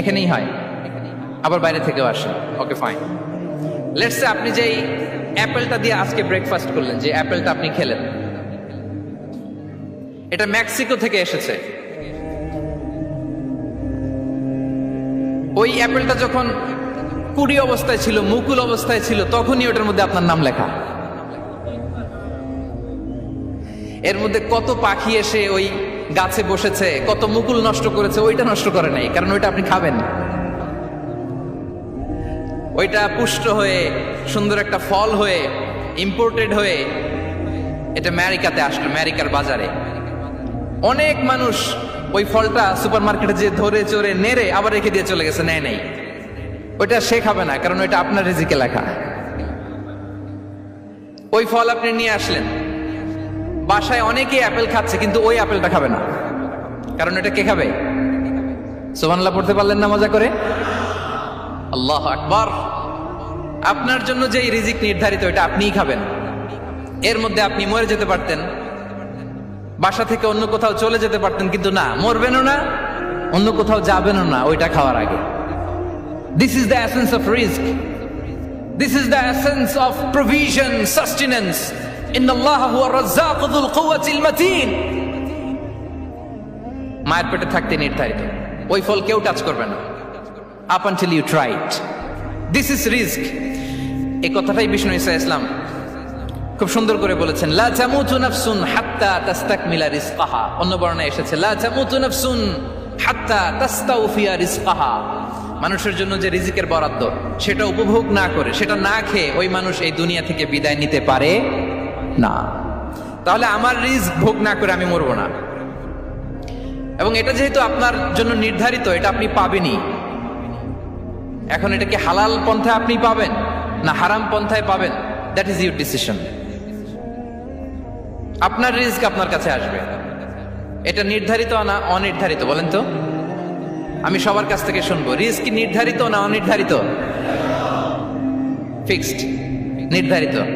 এখানেই হয়। আবার বাইরে থেকেও আসে। ওকে ফাইন লেটস আপনি যেই অ্যাপেলটা দিয়ে আজকে ব্রেকফাস্ট করলেন, যে অ্যাপেলটা আপনি খেলেন। এটা মেক্সিকো থেকে এসেছে। ওই অ্যাপেলটা যখন কুড়ি অবস্থায় ছিল, মুকুল অবস্থায় ছিল, তখনই ওটার মধ্যে আপনার নাম লেখা। এর মধ্যে কত পাখি এসে ওই গাছে বসেছে, কত মুকুল নষ্ট করেছে, ওইটা নষ্ট করে নাই, কারণ ওইটা আপনি খাবেন। ওইটা পুষ্ট হয়ে, সুন্দর একটা ফল হয়ে ইম্পোর্টেড হয়ে, এটা আমেরিকাতে আসলো, আমেরিকার বাজারে। অনেক মানুষ ওই ফলটা সুপার মার্কেটে যে ধরে চড়ে নেড়ে আবার রেখে দিয়ে চলে গেছে, নেয় নেই। ওইটা সে খাবে না, কারণ ওইটা আপনার রিজিকে লেখা। ওই ফল আপনি নিয়ে আসলেন। বাসায় অনেকেই অ্যাপেল খাচ্ছে, কিন্তু ওই অ্যাপেলটা খাবে না। কারণ এটা কে খাবে? সোমানলা পড়তে পারলেন না মজা করে? আল্লাহ আকবার। আপনার জন্য যে রিজিক নির্ধারিত, এটা আপনিই খাবেন। এর মধ্যে আপনি মরে যেতে পারতেন। বাসা থেকে অন্য কোথাও চলে যেতে পারতেন, কিন্তু না, মরবেনও না, অন্য কোথাও যাবেনও না, ওইটা খাওয়ার আগে। This is the essence of risk this is the essence of provision sustenance মায়ের পেটে থাকতে নির্ধারিত। ওই ফল কেউ টাচ করবে না। Up until you try it this is risk. এই কথাটাই বিষ্ণু ইসা ইসলাম খুব সুন্দর করে বলেছেন, লা জামুতু নাফসুন হাত্তা তাস্তাকমিলা রিজকাহা। অন্য বর্ণায় এসেছে, লা জামুতু নাফসুন হাত্তা তাস্তাউফিয়া রিজকাহা। মানুষের জন্য যে রিজিকের বরাদ্দ, সেটা উপভোগ না করে, সেটা না খেয়ে ওই মানুষ এই দুনিয়া থেকে বিদায় নিতে পারে না। তাহলে আমার রিস্ক ভোগ না করে আমি মরবো না। এবং এটা যেহেতু আপনার জন্য নির্ধারিত, এটা আপনি পাবেনই। এখন এটা কি হালাল পন্থায় আপনি পাবেন? না হারাম পন্থায় পাবেন? দ্যাট ইজ ইউর ডিসিশন আপনার রিস্ক আপনার কাছে আসবে। এটা নির্ধারিত না অনির্ধারিত, বলেন তো? আমি সবার কাছ থেকে শুনব। রিস্ক কি নির্ধারিত না অনির্ধারিত? ফিক্সড নির্ধারিত।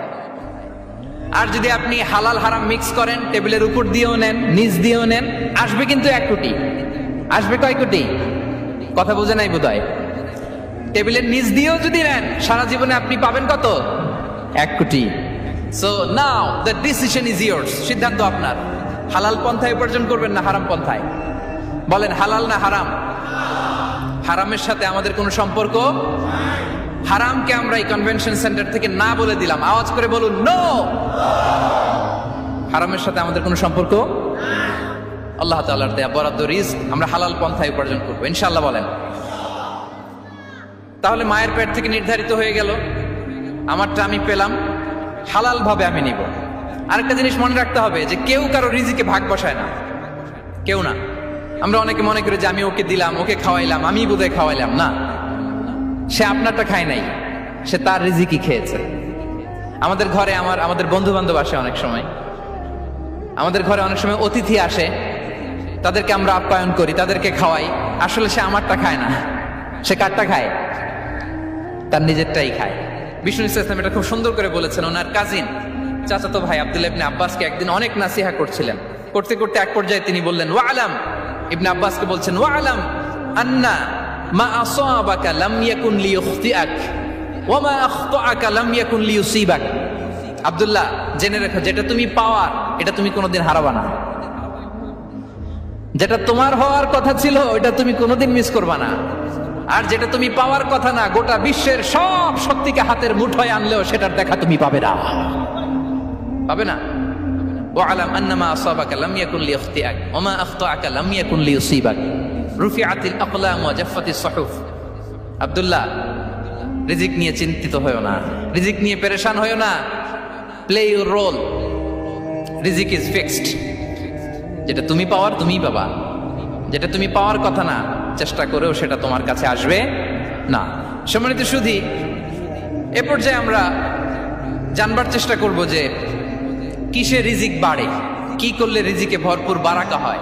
আর যদি আপনি হালাল হারাম মিক্স করেন টেবিলের উপর দিয়েও নেন, নিচ দিয়েও নেন, আসবে কিন্তু এক কোটি আসবে কয় কোটি কথা বোঝে নাই বোধ টেবিলের নিচ দিয়েও যদি নেন, সারা জীবনে আপনি পাবেন কত? এক কোটি so now the decision is yours সিদ্ধান্ত আপনার। হালাল পন্থায় উপার্জন করবেন না হারাম পন্থায়। বলেন, হালাল না হারাম? হারামের সাথে আমাদের কোনো সম্পর্ক হারামকে আমরা এই কনভেনশন সেন্টার থেকে না বলে দিলাম। আওয়াজ করে বলুন নো হারামের সাথে আমাদের কোনো সম্পর্ক? আল্লাহ তাআলার দেয়া বরাদ্দ রিস্ক আমরা হালাল পন্থায় উপার্জন করব। ইনশাল্লাহ বলেন। তাহলে মায়ের পেট থেকে নির্ধারিত হয়ে গেল। আমারটা আমি পেলাম। হালাল ভাবে আমি নিব। আরেকটা জিনিস মনে রাখতে হবে যে কেউ কারও রিজিকে ভাগ বসায় না। কেউ না। আমরা অনেকে মনে করি যে আমি ওকে দিলাম, ওকে খাওয়াইলাম আমি বোধহয় খাওয়াইলাম। না। সে আপনারটা খায় নাই, সে তার রিজিকই খেয়েছে। আমাদের ঘরে আমার, আমাদের বন্ধু বান্ধব আসে অনেক সময়। আমাদের ঘরে অনেক সময় অতিথি আসে, তাদেরকে আমরা আপ্যায়ন করি, তাদেরকে খাওয়াই। আসলে সে আমারটা খায় না, সে কারটা খায়? তার নিজেরটাই খায়। বিষ্ণু ইসলাম এটা খুব সুন্দর করে বলেছেন, ওনার কাজিন চাচাতো ভাই আব্দুল্লাহ ইবনে আব্বাসকে একদিন অনেক নাসিহা করছিলেন। করতে করতে এক পর্যায়ে তিনি বললেন, ওয়া আলাম। ইবনে আব্বাসকে বলছেন, ওয়া আলাম আন্না মা আসাবাকা লাম ইয়াকুন লিইখতিআক, ওয়া মা আখতাআকা লাম ইয়াকুন লিইসিবাক আব্দুল্লাহ, জেনে রেখো, যেটা তুমি পাওয়ার, এটা তুমি কোনোদিন হারাবা না। যেটা তোমার হওয়ার কথা ছিল ওটা তুমি কোনোদিন মিস করবা না। আর যেটা তুমি পাওয়ার কথা না, গোটা বিশ্বের সব শক্তিকে হাতের মুঠোয় আনলেও সেটার দেখা তুমি পাবে না। পাবে না? ওয়ালাম আন্নামা আসাবাকা লামিয়া ইয়াকুন লিইখতিআক, ওয়া মা আখতাআকা লাম ইয়াকুন লিইসিবাক রুফি আতিল আকলাম জাফাতি সহফ। আবদুল্লাহ, রিজিক নিয়ে চিন্তিত হয়েও না। রিজিক নিয়ে পেরেশান হয়েও না। প্লে ইউর রোল রিজিক ইজ ফিক্সড যেটা তুমি পাওয়ার, তুমিই পাবা। যেটা তুমি পাওয়ার কথা না, চেষ্টা করেও সেটা তোমার কাছে আসবে না। সম্মানিত সুধী, এ পর্যায়ে আমরা জানবার চেষ্টা করব যে কিসে রিজিক বাড়ে, কি করলে রিজিকে ভরপুর বাড়াকা হয়।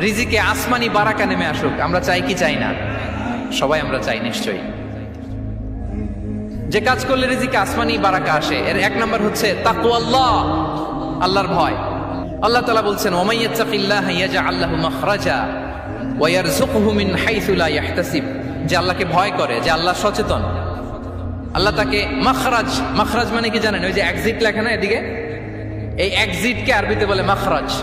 রিজিকে আসমানি বারাকা নেমে আসুক। আমরা চাই কি চাই না? সবাই আমরা চাই, নিশ্চয়ই। যে কাজ করলে রিজিকে আসমানি বারাকা আসে, এর এক নম্বর হচ্ছে তাকুয়াল্লাহ, আল্লাহর ভয়। আল্লাহ তাআলা বলছেন ওমাইয়াত্তাকিল্লাহ ইয়াজআল মাখরাজা ওয়া ইয়ারযুকহু মিন হাইথু লা ইয়াহতাসিব। যে আল্লাহকে ভয় করে, যে আল্লাহ সচেতন। আল্লাহ তাকে মাখরাজ মাখরাজ মানে কি জানেন? ওই যে এক্সিট লেখা না এদিকে? এই এক্সিটকে আরবিতে বলে মাখরাজ।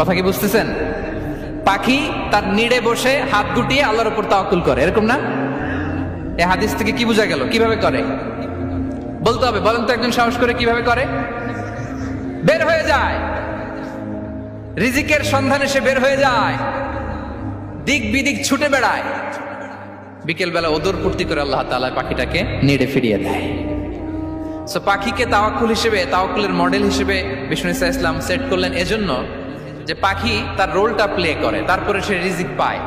কথা কি বুঝতেছেন? পাখি তার নিড়ে বসে হাত গুটিয়ে আল্লাহর উপর তাওয়াক্কুল করে, এরকম না? এই হাদিস থেকে কি বোঝা গেল? কীভাবে করে? বলতে হবে, বলেন তো একজন সাহস করে কীভাবে করে? বের হয়ে যায়। রিজিকের সন্ধানে সে বের হয়ে যায়। দিক বিদিক ছুটে বেড়ায়। বিকেলবেলা ওদর পূর্তি করে আল্লাহ তাআলা পাখিটাকে নেড়ে ফিরিয়ে দেয়। সো পাখিকে তাওয়াক্কুল হিসেবে, তাওয়াক্কুলের মডেল হিসেবে বিষ্ণু ইসা ইসলাম সেট করলেন। এজন্য যে পাখি তার রোলটা প্লে করে, তারপরে সে রিজিক পায়।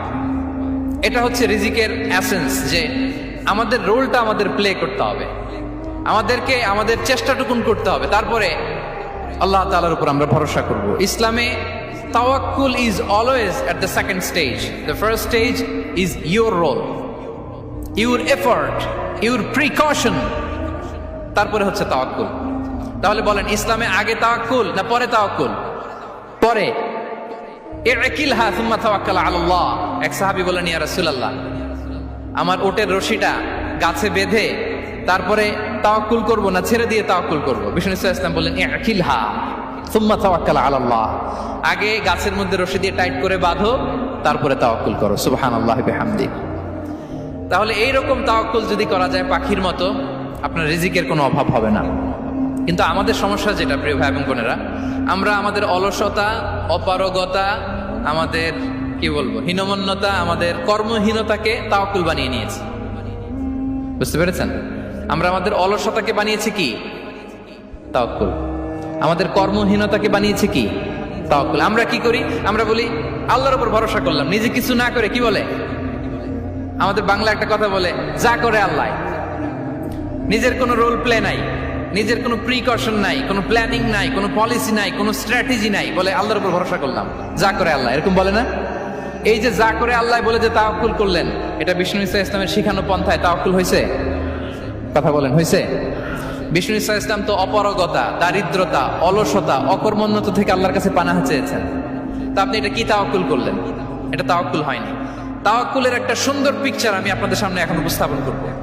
এটা হচ্ছে রিজিকের অ্যাসেন্স যে আমাদের রোলটা আমাদের প্লে করতে হবে। আমাদেরকে আমাদের চেষ্টাটুকুন করতে হবে। তারপরে আল্লাহ তালার উপর আমরা ভরসা করব। ইসলামে তাওয়াক্কুল is always at the second stage the first stage is your role your effort your precaution তারপরে হচ্ছে তাওয়াক্কুল। তাহলে বলেন, ইসলামে আগে তাওয়াক্কুল না পরে তাওয়াক্কুল? পরে। এক সাহাবী বলেন আমার ওটের রশিটা গাছে বেঁধে তারপরে তাওয়াক্কুল করব না, ছেড়ে দিয়ে তাওয়াক্কুল করব? বিষ্ণু ইসলাম বললেন ইকিলহা সুম্মা আগে গাছের মধ্যে রশি দিয়ে টাইট করে বাঁধো, তারপরে তাওয়াক্কুল করো। সুবহানাল্লাহি বিহামদি। তাহলে এই রকম যদি করা যায় পাখির মতো, আপনার রিজিকের কোনো অভাব হবে না। কিন্তু আমাদের সমস্যা যেটা, প্রিয় ভাই এবং বোনেরা, আমরা আমাদের অলসতা, অপারগতা আমাদের, কি বলব, হীনমন্যতা, আমাদের কর্মহীনতাকে তাওয়াক্কুল বানিয়ে নিয়েছে। বুঝতে পেরেছেন? আমরা আমাদের অলসতাকে বানিয়েছি কি? তাওয়াক্কুল। আমাদের কর্মহীনতাকে বানিয়েছি কি? তাওয়াক্কুল। আমরা কি করি? আমরা বলি, আল্লাহর উপর ভরসা করলাম, নিজে কিছু না করে কি বলে? আমাদের বাংলা একটা কথা বলে, যা করে আল্লাহ। নিজের কোনো রোল প্লে নাই। নিজের কোনো প্রিকশন নাই, কোনো প্ল্যানিং নাই, কোনো পলিসি নাই, কোনো স্ট্র্যাটেজি নাই, বলে আল্লাহর উপর ভরসা করলাম। যা করে আল্লাহ, এরকম বলে না? এই যে যা করে আল্লাহ বলে যে তাওকুল করলেন, এটা বিষ্ণু ইসা ইসলামের শিখানো পন্থায় তাওয়াক্কুল হয়েছে? কথা বলেন, হয়েছে? বিষ্ণু ইসা ইসলাম তো অপরগতা, দারিদ্রতা, অলসতা, অকর্মণ্যতা থেকে আল্লাহর কাছে পানাহা চেয়েছেন। তা আপনি এটা কি তাওকুল করলেন? এটা তাওকুল হয়নি। তাওকুলের একটা সুন্দর পিকচার আমি আপনাদের সামনে এখন উপস্থাপন করব।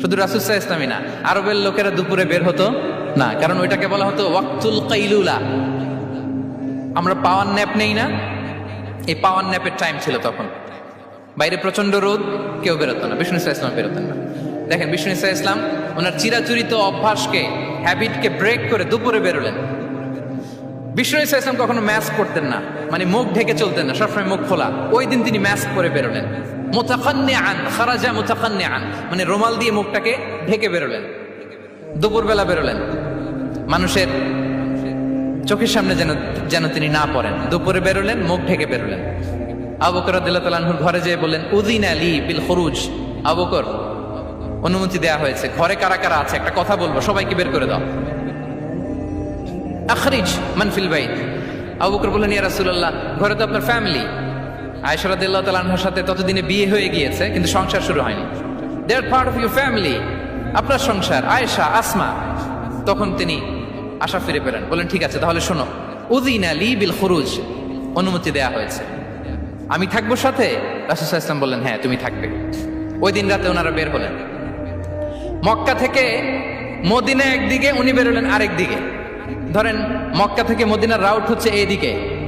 শুধু রাসুসা ইসলামই না, আরবের লোকেরা দুপুরে বের হতো না, কারণ ওইটাকে বলা হতো ওয়াক্তুল কাইলুলা। আমরা পাওয়ার ন্যাপ নেই না, এই পাওয়ার ন্যাপের টাইম ছিল তখন। বাইরে প্রচণ্ড রোদ, কেউ বেরোতো না, বিষ্ণু ইসা ইসলাম বেরোতেন না। দেখেন, বিষ্ণু ইসা ইসলাম, ওনার চিরাচরিত অভ্যাসকে হ্যাবিটকে ব্রেক করে দুপুরে বেরোলেন। বিষ্ণু ইসা ইসলাম কখনো ম্যাস্ক করতেন না। মানে মুখ ঢেকে চলতেন না, সবসময় মুখ খোলা। ওই দিন তিনি ম্যাস্ক করে বেরোলেন। মোতাকান্নে আন খারাজা মোতাকান্নে আন মানে রোমাল দিয়ে মুখটাকে ঢেকে বেরোলেন। দুপুরবেলা বেরোলেন। মানুষের চোখের সামনে যেন যেন তিনি না পড়েন। দুপুরে বেরোলেন, মুখ ঢেকে বেরোলেন। আবকর আদিল্লাহুর ঘরে যেয়ে বললেন উদিন আলী বিল খরুজ। আবকর অনুমতি দেয়া হয়েছে। ঘরে কারা কারা আছে? একটা কথা বলব, সবাইকে বের করে দাও। আখরিজ মানফিল বাইত আবু বকর বললেন, ইয়া রাসূলুল্লাহ, ঘরে তো আপনার ফ্যামিলি আয়েশা রাদিয়াল্লাহু তাআলা আনহার সাথে ততদিনে বিয়ে হয়ে গিয়েছে, কিন্তু সংসার শুরু হয়নি। They are part of your family আপনার সংসার, আয়েশা, আসমা। তখন তিনি আশা ফিরে পেলেন বলেন ঠিক আছে, তাহলে শোনো। উদিন আলী বিল খুরুজ। অনুমতি দেয়া হয়েছে। আমি থাকব সাথে? রাসুসাহ ইসলাম বললেন হ্যাঁ তুমি থাকবে। ওই দিন রাতে ওনারা বের হলেন। মক্কা থেকে মদিনা একদিকে, উনি বেরোলেন আরেক দিকে। ধরেন, মক্কা থেকে মদিনার রাউট হচ্ছে এইদিকে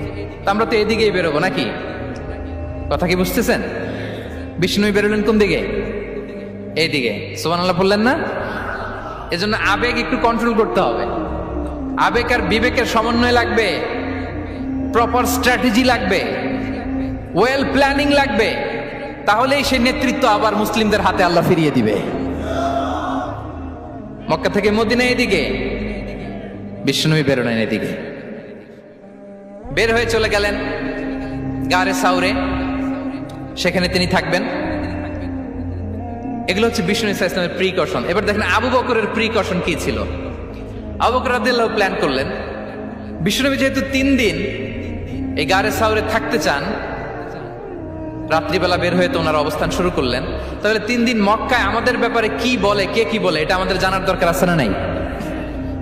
আমরা তো এদিকেই বেরোবো নাকি? কথা কি বুঝতেছেন? বিষ্ণু বেরোলেন কোন দিকে? এইদিকে সোমান আল্লাহ বললেন না? এজন্য আবেগ একটু কন্ট্রোল করতে হবে। আবেগ আর বিবেকের সমন্বয় লাগবে। প্রপার স্ট্র্যাটেজি লাগবে। ওয়েল প্ল্যানিং লাগবে। তাহলেই সেই নেতৃত্ব আবার মুসলিমদের হাতে আল্লাহ ফিরিয়ে দিবে। মক্কা থেকে মদিনা এদিকে। বিষ্ণুবী বেরোলেন এদিকে। বের হয়ে চলে গেলেন গারে সাউরে। সেখানে তিনি থাকবেন। এগুলো হচ্ছে বিষ্ণু ইসা ইসলামের প্রিকশন এবার দেখেন আবু বকরের প্রিকশন কি ছিল? আবু বকর রাদিল্লাহ প্ল্যান করলেন। বিষ্ণুনবী যেহেতু তিন দিন এই গারে সাউরে থাকতে চান, রাত্রিবেলা বের হয়ে তো ওনার অবস্থান শুরু করলেন। তাহলে তিন দিন মক্কায় আমাদের ব্যাপারে কি বলে, কে কি বলে, এটা আমাদের জানার দরকার আছে না নাই?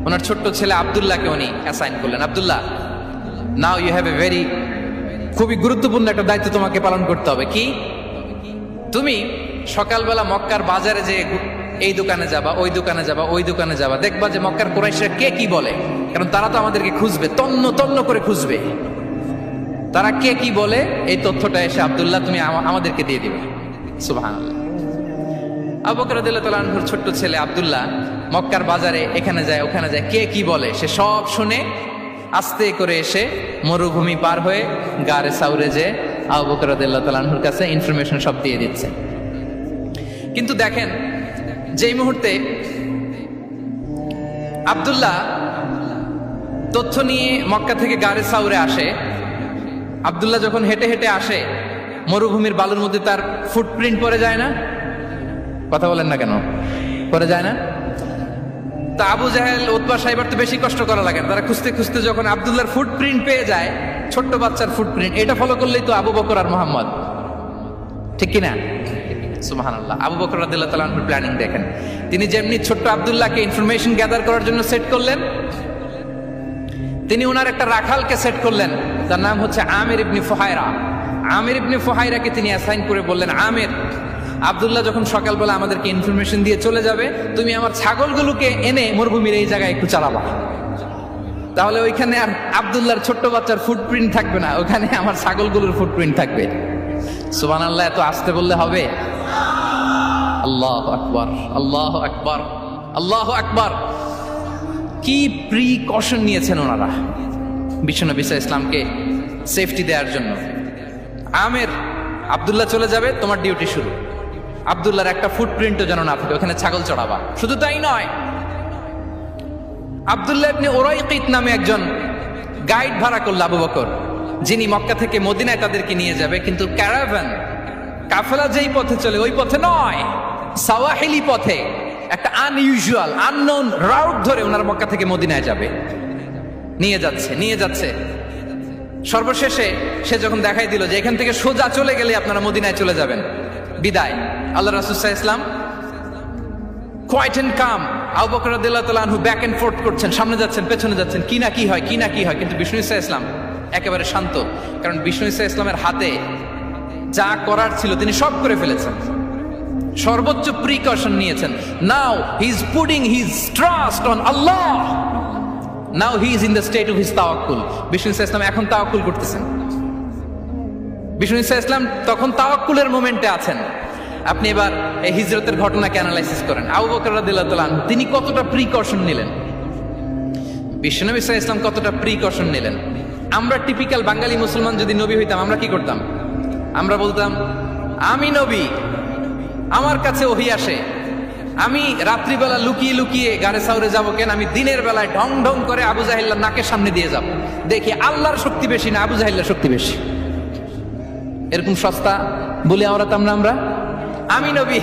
ওনার ছোট্ট ছেলে আবদুল্লাহকে উনি অ্যাসাইন করলেন। Abdullah now you have a very খুবই গুরুত্বপূর্ণ একটা দায়িত্ব তোমাকে পালন করতে হবে। কি? তুমি সকালবেলা মক্কার বাজারে যে এই দোকানে যাবা, ওই দোকানে যাবা, ওই দোকানে যাবা। দেখবা যে মক্কার কোরাইশরা কে কি বলে? কারণ তারা তো আমাদেরকে খুঁজবে, তন্ন তন্ন করে খুঁজবে। তারা কে কি বলে? এই তথ্যটা এসে আবদুল্লাহ, তুমি আমাদেরকে দিয়ে দিবে। সুবাহ আবকরাদুল্লাহ ছোট্ট ছেলে আব্দুল্লাহ মক্কার বাজারে এখানে যায়, ওখানে যায়। কে কি বলে? সে সব শুনে আস্তে করে এসে মরুভূমি পার হয়ে গারে সাউরে যে আবু বকরাদুল্লাহ তালাহুর কাছে ইনফরমেশন সব দিয়ে দিচ্ছে। কিন্তু দেখেন, যেই মুহূর্তে আব্দুল্লাহ তথ্য নিয়ে মক্কা থেকে গারে সাউরে আসে, আব্দুল্লাহ যখন হেঁটে হেঁটে আসে, মরুভূমির বালুর মধ্যে তার ফুটপ্রিন্ট পড়ে যায় না? কথা বলেন না কেন? পড়ে যায় না? তা আবু জাহেল উৎপা সাহেবার তো বেশি কষ্ট করা লাগে তারা খুঁজতে খুঁজতে যখন আবদুল্লাহর ফুটপ্রিন্ট পেয়ে যায়, ছোট্ট বাচ্চার ফুটপ্রিন্ট এটা ফলো করলেই তো আবু বকর আর মোহাম্মদ। ঠিক কিনা? সুবাহান আল্লাহ আবু বকর রাদিল্লাহ তালাহুর প্ল্যানিং দেখেন। তিনি যেমনি ছোট্ট আবদুল্লাহকে ইনফরমেশন গ্যাদার করার জন্য সেট করলেন, তিনি ওনার একটা রাখালকে সেট করলেন। তার নাম হচ্ছে আমির ইবনি ফোহায়রা আমির ইবনি ফোহায়রাকে তিনি অ্যাসাইন করে বললেন, আমির আবদুল্লাহ যখন সকালবেলা আমাদেরকে ইনফরমেশন দিয়ে চলে যাবে, তুমি আমার ছাগলগুলোকে এনে মরুভূমির এই জায়গায় একটু চালাবা। তাহলে ওইখানে আর আবদুল্লাহর ছোট্ট বাচ্চার ফুটপ্রিন্ট থাকবে না, ওখানে আমার ছাগলগুলোর ফুটপ্রিন্ট থাকবে। সুবান আল্লাহ এত আসতে বললে হবে? আল্লাহ আকবর আল্লাহ আকবর আল্লাহ আকবর। কি প্রিকশন নিয়েছেন ওনারা বিশ্বনবী ইসা ইসলামকে সেফটি দেওয়ার জন্য? আমের, আবদুল্লাহ চলে যাবে, তোমার ডিউটি শুরু। আবদুল্লাহর একটা ফুটপ্রিন্টও যেন না থাকে, ওখানে ছাগল চড়াবা। শুধু তাই নয়, আবদুল্লাহ ইবনে ওরাইকিত নামে একজন গাইড ভাড়া করল আবু বকর, যিনি মক্কা থেকে মদিনায় তাদেরকে নিয়ে যাবে, কিন্তু ক্যারাভ্যান কাফেলা যেই পথে চলে, ওই পথে নয়, সাওয়াহিলি পথে, একটা আনইউজুয়াল আননোন রাউট ধরে ওনার মক্কা থেকে মদিনায় যাবে। নিয়ে যাচ্ছে নিয়ে যাচ্ছে। সর্বশেষে সে যখন দেখাই দিল যে এখান থেকে সোজা চলে গেলে আপনারা মদিনায় চলে যাবেন বিদায়। আল্লাহ রাসুসাহ ইসলাম কোয়াইট কাম ব্যাক করছেন, সামনে যাচ্ছেন, পেছনে যাচ্ছেন, কি হয় কি হয়। কিন্তু বিষ্ণু ইসা ইসলাম একেবারে শান্ত, কারণ হাতে যা করার ছিল তিনি সব করে ফেলেছেন। সর্বোচ্চ প্রিকশন নিয়েছেন। Now he is putting his trust on Allah now he is in the state of his তাওয়াক্কুল বিষ্ণু ইসা ইসলাম এখন তাওয়াক্কুল করতেছেন। বিষ্ণু ইসা ইসলাম তখন তাওয়াক্কুলের মোমেন্টে আছেন। আপনি এবার এই হিজরতের ঘটনাকে অ্যানালাইসিস করেন। আবু বকর রাদিয়াল্লাহু তিনি কতটা প্রিকশন নিলেন? বিশ্বনবী সাল্লাল্লাহু ইসলাম কতটা প্রিকশন নিলেন? আমরা টিপিক্যাল বাঙালি মুসলমান যদি নবী হইতাম, আমরা কি করতাম? আমরা বলতাম, আমি নবী, আমার কাছে ওহি আসে। আমি রাত্রিবেলা লুকিয়ে লুকিয়ে গাড়ে সাউরে যাব কেন? আমি দিনের বেলায় ঢং ঢং করে আবু জাহিল্লার নাকের সামনে দিয়ে যাব। দেখি আল্লাহর শক্তি বেশি না আবু জাহিল্লার শক্তি বেশি? এরকম সস্তা বলে আওড়াতাম না আমরা? আমি নবী।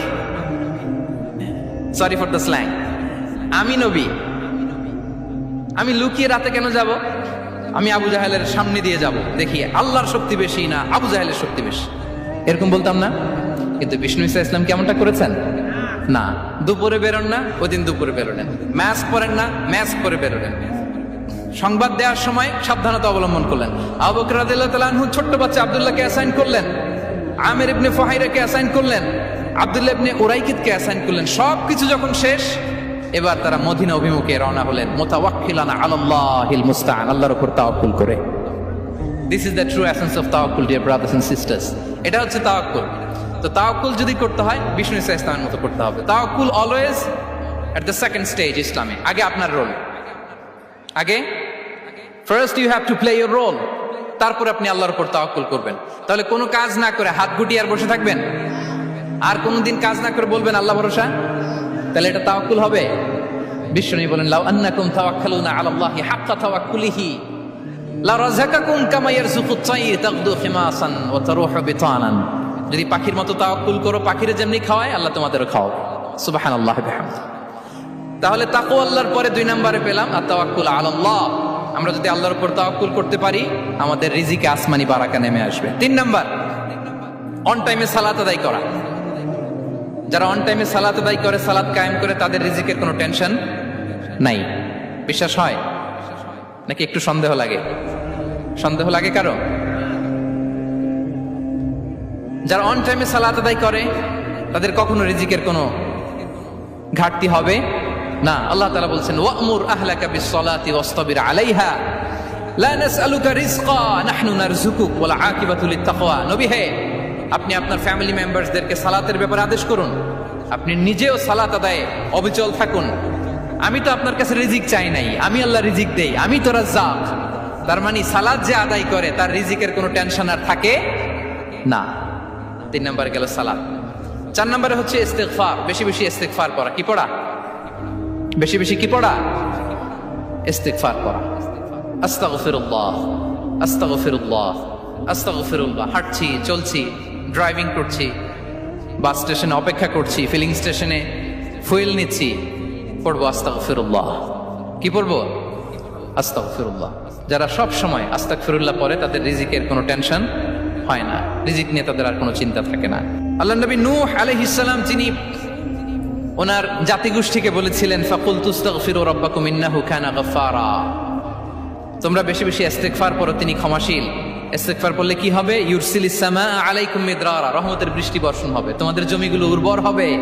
সরি ফর দ্য স্ল্যাং আমি নবী। আমি লুকিয়ে রাতে কেন যাব? আমি আবু জাহেলের সামনে দিয়ে যাব। দেখি, আল্লাহর শক্তি বেশি না আবু জাহেলের শক্তি বেশি। এরকম বলতাম না? কিন্তু বিষ্ণু ইসা ইসলাম কেমনটা করেছেন? না। দুপুরে বেরোন না, ওই দিন দুপুরে বেরোলেন ম্যাচ পরেন না ম্যাচ পরে বেরোলেন সংবাদ দেওয়ার সময় সাবধানতা অবলম্বন করলেন। আবু বকর রাদিয়াল্লাহু তাআলা ছোট্ট বাচ্চা আব্দুল্লাহকে অ্যাসাইন করলেন। আমের ইবনে ফাহাইরাকে অ্যাসাইন করলেন। আব্দুল্লাহ ইবনে উরাইকিদকে অ্যাসাইন করলেন। সব কিছু যখন শেষ, এবার তারা মদিনা অভিমুখে রওনা হলেন। মোতাওয়াক্কিলানা আলাল্লাহিল মুস্তাআন, আল্লাহর উপর তাওয়াক্কুল করে। This is the true essence of তাওয়াক্কুল ডিয়ার ব্রাদার্স এন্ড সিস্টার্স এটা হচ্ছে তাওয়াক্কুল। তো তাওয়াক্কুল যদি করতে হয়, বিষ্ণু ইসা ইসলামের মতো করতে হবে। তাওয়াক্কুল always at the second stage ইসলামে। আগে আপনার রোল আগে? First you have to play your role তারপর আপনি আল্লাহর উপর তাওয়াক্কুল করবেন। তাহলে কোনো কাজ না করে হাত গুটিয়ে আর বসে থাকবেন? আর কোনোদিন কাজ না করে বলবেন, আল্লাহ ভরসা তাহলে এটা তাওয়াক্কুল হবে। বিশ্বনী বলেন, লাউ আন্নাকুম তাওয়াক্কালুনা আলাল্লাহি হাক্কা তাওয়াক্কুলিহি। লা রাযাকাকুম কামা ইয়ারযুকুত তাইর তাগদু খিমাসান ওয়া তারুহু বিতানান। যদি পাখির মতো তাওয়াক্কুল করো, পাখিরে যেমনি খাওয়ায়, আল্লাহ তোমাদেরও খাও সুবহানাল্লাহি বিহামদি তাহলে তাকু আল্লাহর পরে দুই নম্বরে পেলাম আর তাওয়াক্কুল আলাল্লাহ। আমরা যদি আল্লাহর উপর তাওয়াক্কুল করতে পারি, আমাদের রিজিকে আসমানি বারাকা নেমে আসবে। তিন নাম্বার অন টাইমে সালাত আদায় করা। যারা অন টাইমে সালাত আদায় করে, সালাত কায়েম করে, তাদের রিজিকের কোনো টেনশন নাই। বিশ্বাস হয়? নাকি একটু সন্দেহ লাগে? সন্দেহ লাগে কারও? যারা অন টাইমে সালাত আদায় করে, তাদের কখনো রিজিকের কোনো ঘাটতি হবে? না, আল্লাহ তালা বলছেন, ওয়ামুর আহলাকা বিসসালাতি ওয়াসতাবির আলাইহা, লা নাসআলুকা রিজকা, নাহনু নারযুকুক ওয়াল আকিবাতু লিত্তাকওয়া। নবী হে, আপনি আপনার ফ্যামিলি মেম্বারসদেরকে সালাতের ব্যাপারে আদেশ করুন। আপনি নিজেও সালাত আদায়ে অবিচল থাকুন। আমি তো আপনার কাছে রিজিক চাই নাই, আমি আল্লাহ রিজিক দেই, আমি তো রাজ্জাক। তার মানে সালাত যে আদায় করে, তার রিজিকের কোনো টেনশন আর থাকে না। তিন নম্বরে গেল সালাত। চার নম্বরে হচ্ছে ইস্তেগফার, বেশি বেশি ইস্তেগফার করা কি পড়া? বেশি বেশি কি পড়া? ইস্তেগফার করা আস্তাগফিরুল্লাহ আস্তাগফিরুল্লাহ আস্তাগফিরুল্লাহ। হাঁটছি, চলছি ড্রাইভিং করছি বাস স্টেশনে অপেক্ষা করছি ফিলিং স্টেশনে ফুয়েল নিচ্ছি, পড়ব আস্তাগফিরুল্লাহ। কি পড়ব? আস্তাগফিরুল্লাহ। যারা সব সময় আস্তাগফিরুল্লাহ পড়ে, তাদের রিজিকের কোনো টেনশন হয় না। রিজিক নিয়ে তাদের আর কোনো চিন্তা থাকে না। আল্লাহ নবী নূহ আলাইহিস সালাম, যিনি ওনার জাতিগোষ্ঠীকে বলেছিলেন ফাকুল তুস্তাগফিরু রাব্বাকুম ইন্নাহু কানা গাফফারা। তোমরা বেশি বেশি ইস্তেগফার করো তিনি ক্ষমাশীল। ইস্তেগফার করলে কি হবে? ইউরসিলিস সামা আলাইকুম মিদরারা। রহমতের বৃষ্টি বর্ষণ হবে। তোমাদের জমিগুলো উর্বর হবে।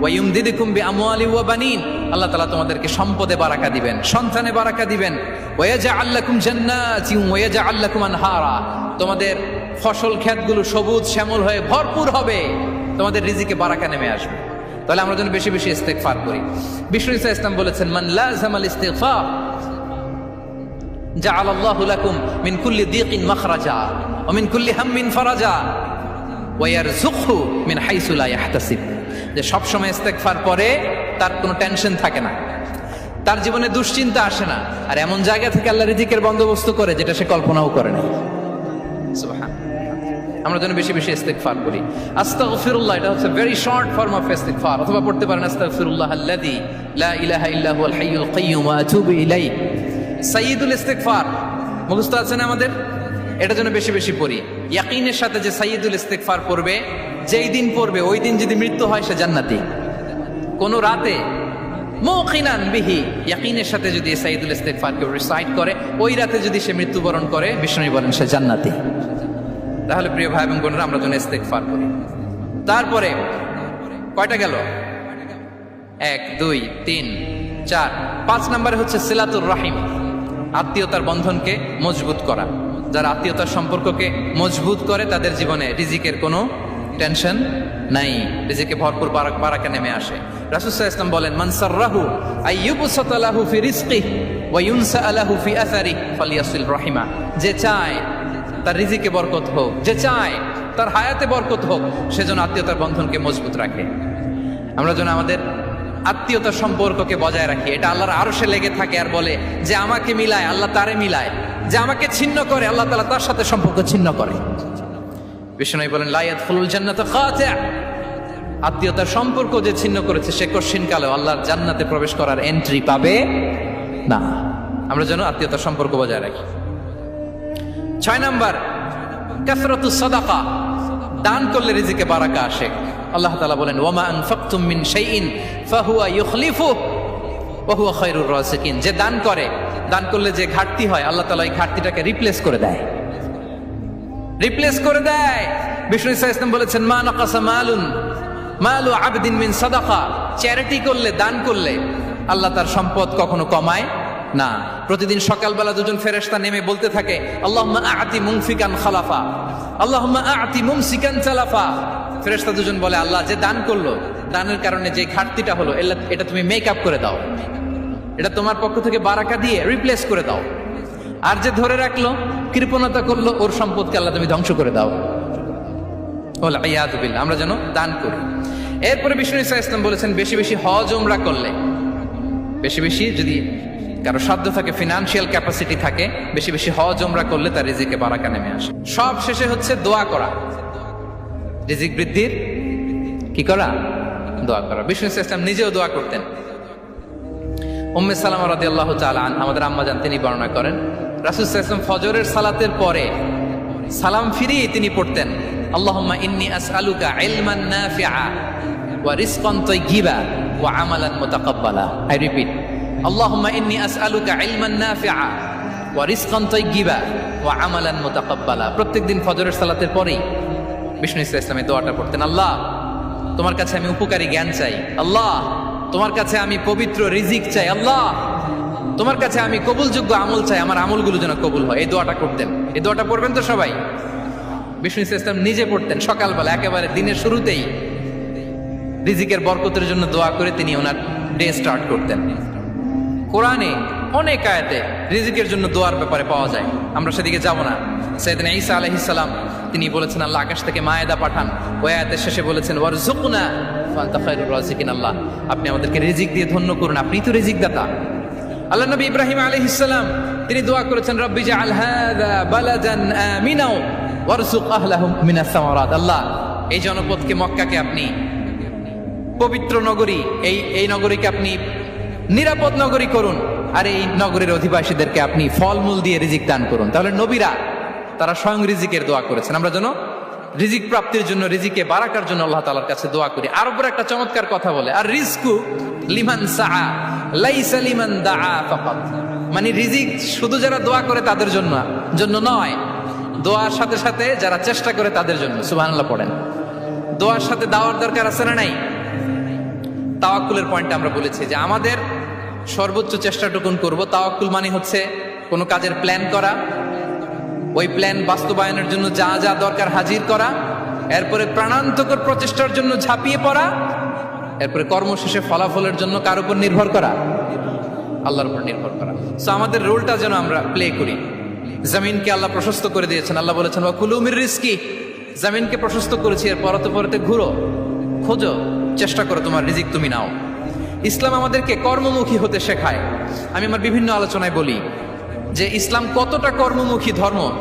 ওয়া ইউমদিদুকুম বিআমওয়ালি ওয়া বানিন। আল্লাহ তাআলা তোমাদেরকে সম্পদে বারাকা দিবেন, সন্তানে বারাকা দিবেন। ওয়া ইয়াজআল লাকুম জান্নাতিন ওয়া ইয়াজআল লাকুম আনহারা। তোমাদের ফসল ক্ষেতগুলো সবুজ শ্যামল হয়ে ভরপুর হবে। তোমাদের রিজিকে বারাকা নেমে আসবে। তাহলে আমরা যেন বেশি বেশি ইস্তেগফার করি। বিষ্ণু ইসা ইসলাম বলেছেন, মান লাজামাল ইস্তিগফার জাআল আল্লাহু লাকুম মিন কুল্লি দিকিন মাখরাজা ওয়া মিন কুল্লি হাম্মিন ফারাজা ওয়া ইয়ারযুকহু মিন হাইসু লা ইয়াহতাসিব যে সব সময় ইস্তেগফার পরে তার কোনো টেনশন থাকে না। তার জীবনে দুশ্চিন্তা আসে না। আর এমন জায়গা থেকে আল্লাহ রিজিকের বন্দোবস্ত করে যেটা সে কল্পনাও করে না সুবহান। আমরা যেন বেশি বেশি ইস্তেগফার করি। আস্তাগফিরুল্লাহ, এটা হচ্ছে ভেরি শর্ট ফর্ম অফ ইস্তেগফার। অথবা পড়তে পারেন, আস্তাগফিরুল্লাহ আল্লাযী লা ইলাহা ইল্লা হুয়াল হাইয়ুল কাইয়্যুম ওয়া আতুবু ইলাইহি। সাইয়্যিদুল ইস্তেগফার। মুখস্থ আছে না আমাদের? এটা যেন বেশি বেশি পড়ি। ইয়াকিনের সাথে যে সাইয়্যিদুল ইস্তেগফার পড়বে, যেই দিন পড়বে, ওই দিন যদি মৃত্যু হয়, সে জান্নাতি। কোন রাতে মুকিনান বিহি, ইয়াকিনের সাথে যদি সাইয়্যিদুল ইস্তেগফার কেউ রিসাইট করে, ওই রাতে যদি সে মৃত্যুবরণ করে বিষ্ণু বলেন সে জান্নাতি। তাহলে প্রিয় ভাই এবং বোনেরা, আমরা যেন ইস্তেগফার করি। তারপরে কয়টা গেল? এক, দুই, তিন, চার। পাঁচ নম্বরে হচ্ছে সিলাতুর রাহিম, আত্মীয়তার বন্ধনকে মজবুত করা। যারা আত্মীয়তার সম্পর্ককে মজবুত করে, তাদের জীবনে রিজিকের কোনো টেনশন নাই। রিজিকে ভরপুর বারাক নেমে আসে। রাসুসাহ ইসলাম বলেন মানসার রাহু আইয়ুবুসাতালাহু ফি রিজকি ওয়া আলাহু ফি আসারি ফালিয়াসিল রহিমা। যে চায় তার রিজিকে বরকত হোক, যে চায় তার হায়াতে বরকত হোক সেজন্য আত্মীয়তার বন্ধনকে মজবুত রাখে। আমরা যেন আমাদের আত্মীয়তার সম্পর্ককে বজায় রাখি। এটা আল্লাহর আরও সে লেগে থাকে আর বলে যে আমাকে মিলায়, আল্লাহ তারে মিলায়। যে আমাকে ছিন্ন করে, আল্লাহ তালা তার সাথে সম্পর্ক ছিন্ন করে। বিষ্ণু বলেন লাইয়াত ফুলুল জান্নাত আত্মীয়তার সম্পর্ক যে ছিন্ন করেছে, সে কশিন কালেও আল্লাহর জান্নাতে প্রবেশ করার এন্ট্রি পাবে না। আমরা যেন আত্মীয়তার সম্পর্ক বজায় রাখি। ছয় নম্বর, কাসরাতু সাদাকা, দান করলে রিজিকে বারাকা আসে। আল্লাহ তাআলা বলেন, ওয়ামা আনফাকতুম মিন শাইইন ফাহুয়া ইউখলিফু বহু খৈরুর রসিকিন যে দান করে, দান করলে যে ঘাটতি হয়, আল্লাহ তালা এই ঘাটতিটাকে রিপ্লেস করে দেয়। রিপ্লেস করে দেয়। বিষ্ণু ইসা ইসলাম বলেছেন, মা নকাসা মালুন, মালু আবদিন মিন সাদাকা। চ্যারিটি করলে, দান করলে আল্লাহ তার সম্পদ কখনো কমায় না, প্রতিদিন সকালবেলা দুজন ফেরেশতা নেমে বলতে থাকে, আল্লাহুম্মা আতি মুমফিকান খালাফা, আল্লাহুম্মা আতি মুমসিকান চালাফা ফেরেশতা দুজন বলে, আল্লাহ যে দান করল, দানের কারণে যে ঘাটতিটা হলো এটা তুমি মেক আপ করে দাও। এটা তোমার পক্ষ থেকে বারাকা দিয়ে রিপ্লেস করে দাও। আর যে ধরে রাখল, কৃপণতা করল, ওর সম্পদকে আল্লাহ তুমি ধ্বংস করে দাও। আমরা যেন দান করি। এরপরে বিষ্ণু ইসা ইসলাম বলেছেন, বেশি বেশি হজ ওমরা করলে। বেশি বেশি যদি কারও সাধ্য থাকে ফিনান্সিয়াল ক্যাপাসিটি থাকে, বেশি বেশি হজ ওমরা করলে তার রিজিকে বারাকা নেমে আসে। সব শেষে হচ্ছে দোয়া করা। রিজিক বৃদ্ধির কি করা? দোয়া করা। বিষ্ণু ইসা ইসলাম নিজেও দোয়া করতেন। উম্মে সালামা রাদি আল্লাহ আন আমাদের আম্মা জান তিনি বর্ণনা করেন, রাসুল ইসলাম ফজরের সালাতের পরে সালাম ফিরিয়ে তিনি পড়তেন, আল্লাহুম্মা ইন্নি আসআলুকা ইলমান নাফিআ ওয়া রিজকান তাইয়্যিবা ওয়া আমালান মুতাকাব্বালা। আই রিপিট আল্লাহুম্মা ইন্নি আসআলুকা ইলমান নাফিআ ওয়া রিজকান তাইয়্যিবা ওয়া আমালান মুতাকাব্বালা। প্রত্যেকদিন ফজরের সালাতের পরেই বিষ্ণু ইসলাম ইসলামের দোয়াটা পড়তেন, আল্লাহ, তোমার কাছে আমি উপকারী জ্ঞান চাই। আল্লাহ, তোমার কাছে আমি পবিত্র রিজিক চাই। আল্লাহ, তোমার কাছে আমি কবুলযোগ্য আমল চাই। আমার আমলগুলো যেন কবুল হয়। এই দোয়াটা করতেন। এই দোয়াটা পড়বেন তো সবাই? বিষ্ণু ইসলাম নিজে পড়তেন। সকালবেলা, একেবারে দিনের শুরুতেই রিজিকের বরকতের জন্য দোয়া করে তিনি ওনার ডে স্টার্ট করতেন। কোরআনে অনেক আয়াতে রিজিকের জন্য দোয়ার ব্যাপারে পাওয়া যায়। আমরা সেদিকে যাব না। সৈয়দিন ঈসা আলাইহিসসালাম তিনি বলেছেন, আল্লাহ আকাশ থেকে মায়েদা পাঠান। ওই আয়াতের শেষে বলেছেন খায়রুর রাজিকিন আল্লাহ। আপনি আমাদেরকে রিজিক দিয়ে ধন্য করুন। আপনি তো রিজিক দাতা আল্লাহ নবী ইব্রাহিম আলাইহিসসালাম তিনি দোয়া করেছেন, রব্বি জাআল হাযা বালাদান আমিনাও ওয়ারজুক আহলাহুম মিনাস আল্লাহ, এই জনপদকে মক্কাকে আপনি, পবিত্র নগরী, এই এই নগরীকে আপনি নিরাপদ নগরী করুন। আর এই নগরের অধিবাসীদেরকে আপনি ফলমূল দিয়ে রিজিক দান করুন। তাহলে নবীরা, তারা স্বয়ং রিজিকের দোয়া করেছেন। আমরা যেন রিজিক প্রাপ্তির জন্য, রিজিকে বারাকার জন্য আল্লাহ তালার কাছে দোয়া করি। আর উপর একটা চমৎকার কথা বলে, আর রিজকু লিমান লাইসা লিমান মানে রিজিক শুধু যারা দোয়া করে তাদের জন্য জন্য নয়, দোয়ার সাথে সাথে যারা চেষ্টা করে তাদের জন্য। সুবহানাল্লাহ পড়েন। দোয়ার সাথে দাওয়ার দরকার আছে না নাই? তাওয়াক্কুলের পয়েন্টে আমরা বলেছি যে আমাদের সর্বোচ্চ চেষ্টাটুকুন করব। তাওয়াক্কুল মানে হচ্ছে কোনো কাজের প্ল্যান করা, ওই প্ল্যান বাস্তবায়নের জন্য যা যা দরকার হাজির করা, এরপরে প্রাণান্তকর প্রচেষ্টার জন্য ঝাঁপিয়ে পড়া, এরপরে কর্মশেষে ফলাফলের জন্য কার উপর নির্ভর করা? আল্লাহর উপর নির্ভর করা। সো আমাদের রোলটা যেন আমরা প্লে করি। জমিনকে আল্লাহ প্রশস্ত করে দিয়েছেন। আল্লাহ বলেছেন কুলুমির রিস্কি। জমিনকে প্রশস্ত করেছি এর পরতে পরতে ঘুরো, খোঁজো, চেষ্টা করো তোমার রিজিক তুমি নাও। ইসলাম আমাদেরকে কর্মমুখী হতে শেখায়। আমি আমার বিভিন্ন আলোচনায় বলি যে ইসলাম কতটা কর্মমুখী ধর্ম?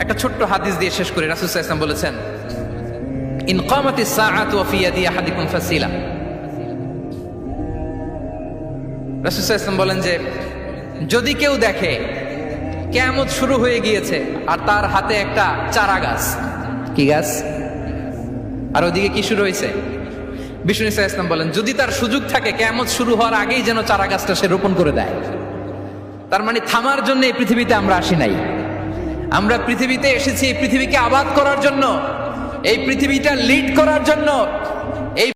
একটা ছোট্ট হাদিস দিয়ে শেষ করি। রাসুল ইসলাম বলেছেন বলেন যে, যদি কেউ দেখে কেয়ামত শুরু হয়ে গিয়েছে আর তার হাতে একটা চারা গাছ। কি গাছ? আর ওদিকে কি শুরু হয়েছে? বিষ্ণু ইসা ইসলাম বলেন, যদি তার সুযোগ থাকে কেমন শুরু হওয়ার আগেই যেন চারা গাছটা সে রোপণ করে দেয়। তার মানে থামার জন্য এই পৃথিবীতে আমরা আসি নাই। আমরা পৃথিবীতে এসেছি, এই পৃথিবীকে আবাদ করার জন্য, এই পৃথিবীটা লিড করার জন্য